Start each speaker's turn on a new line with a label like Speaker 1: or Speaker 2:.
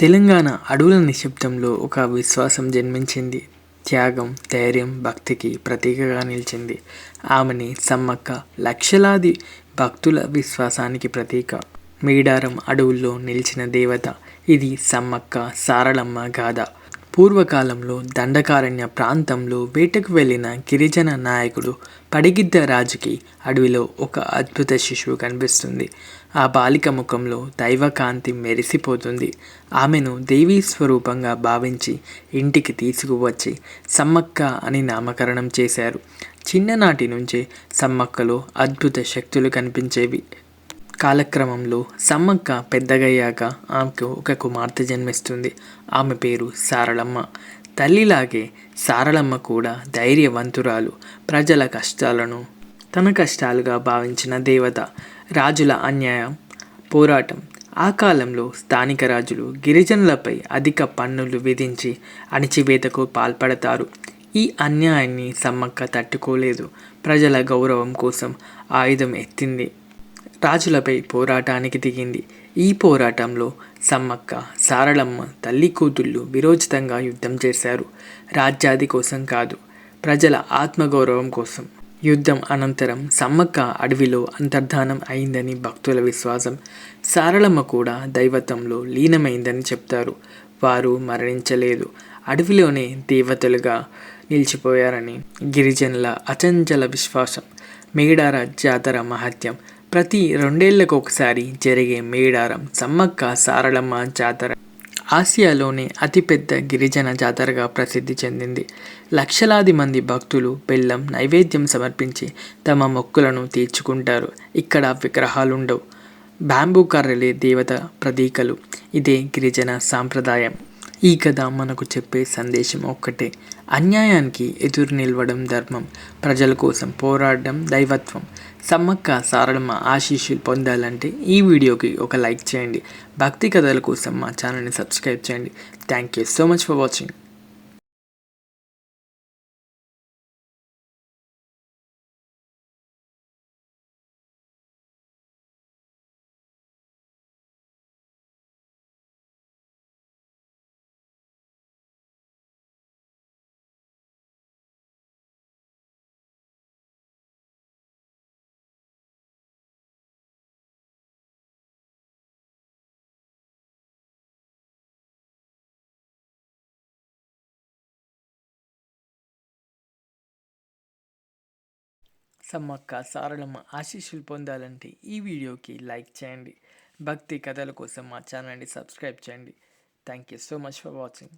Speaker 1: తెలంగాణ అడవుల నిశ్శబ్దంలో ఒక విశ్వాసం జన్మించింది. త్యాగం ధైర్యం భక్తికి ప్రతీకగా నిలిచింది. ఆమెని సమ్మక్క లక్షలాది భక్తుల విశ్వాసానికి ప్రతీక. మేడారం అడవుల్లో నిలిచిన దేవత. ఇది సమ్మక్క సారళమ్మ గాథ. పూర్వకాలంలో దండకారణ్య ప్రాంతంలో వేటకు వెళ్ళిన గిరిజన నాయకుడు పడిగిద్ద రాజుకి అడవిలో ఒక అద్భుత శిశువు కనిపిస్తుంది. ఆ బాలిక ముఖంలో దైవకాంతి మెరిసిపోతుంది. ఆమెను దేవీ స్వరూపంగా భావించి ఇంటికి తీసుకువచ్చి సమ్మక్క అని నామకరణం చేశారు. చిన్ననాటి నుంచే సమ్మక్కలో అద్భుత శక్తులు కనిపించేవి. కాలక్రమంలో సమ్మక్క పెద్దగయ్యాక ఆమెకు ఒక కుమార్తె జన్మిస్తుంది. ఆమె పేరు సారళమ్మ తల్లిలాగే సారళమ్మ కూడా ధైర్యవంతురాలు. ప్రజల కష్టాలను తన కష్టాలుగా భావించిన దేవత. రాజుల అన్యాయం పోరాటం. ఆ కాలంలో స్థానిక రాజులు గిరిజనులపై అధిక పన్నులు విధించి అణిచివేతకు పాల్పడతారు. ఈ అన్యాయాన్ని సమ్మక్క తట్టుకోలేదు. ప్రజల గౌరవం కోసం ఆయుధం ఎత్తింది. రాజులపై పోరాటానికి దిగింది. ఈ పోరాటంలో సమ్మక్క సారళమ్మ తల్లి కూతుళ్ళు విరోచితంగా యుద్ధం చేశారు. రాజ్యాది కోసం కాదు ప్రజల ఆత్మగౌరవం కోసం. యుద్ధం అనంతరం సమ్మక్క అడవిలో అంతర్ధానం అయిందని భక్తుల విశ్వాసం. సారళమ్మ కూడా దైవతంలో లీనమైందని చెప్తారు. వారు మరణించలేదు. అడవిలోనే దేవతలుగా నిలిచిపోయారని గిరిజనుల అచంచల విశ్వాసం. మేడార జాతర మహత్యం. ప్రతి రెండేళ్ళకు ఒకసారి జరిగే మేడారం సమ్మక్క సారళమ్మ జాతర. ఆసియాలోనే అతిపెద్ద గిరిజన జాతరగా ప్రసిద్ధి చెందింది. లక్షలాది మంది భక్తులు బెల్లం నైవేద్యం సమర్పించి తమ మొక్కులను తీర్చుకుంటారు. ఇక్కడ విగ్రహాలుండవు. బ్యాంబూ కర్రలే దేవత ప్రతీకలు. ఇదే గిరిజన సాంప్రదాయం. ఈ కథ మనకు చెప్పే సందేశం ఒక్కటే. అన్యాయానికి ఎదురు నిలవడం ధర్మం. ప్రజల కోసం పోరాడడం దైవత్వం. సమ్మక్క సారళమ్మ ఆశీస్సులు పొందాలంటే ఈ వీడియోకి ఒక లైక్ చేయండి. భక్తి కథల కోసం మా ఛానల్ని సబ్స్క్రైబ్ చేయండి. Thank you so much for watching. Sammakka Saralamma ఆశీస్సులు పొందాలంటే ఈ వీడియోకి లైక్ చేయండి. భక్తి కథల కోసం మా ఛానల్ని సబ్స్క్రైబ్ చేయండి. Thank you so much for watching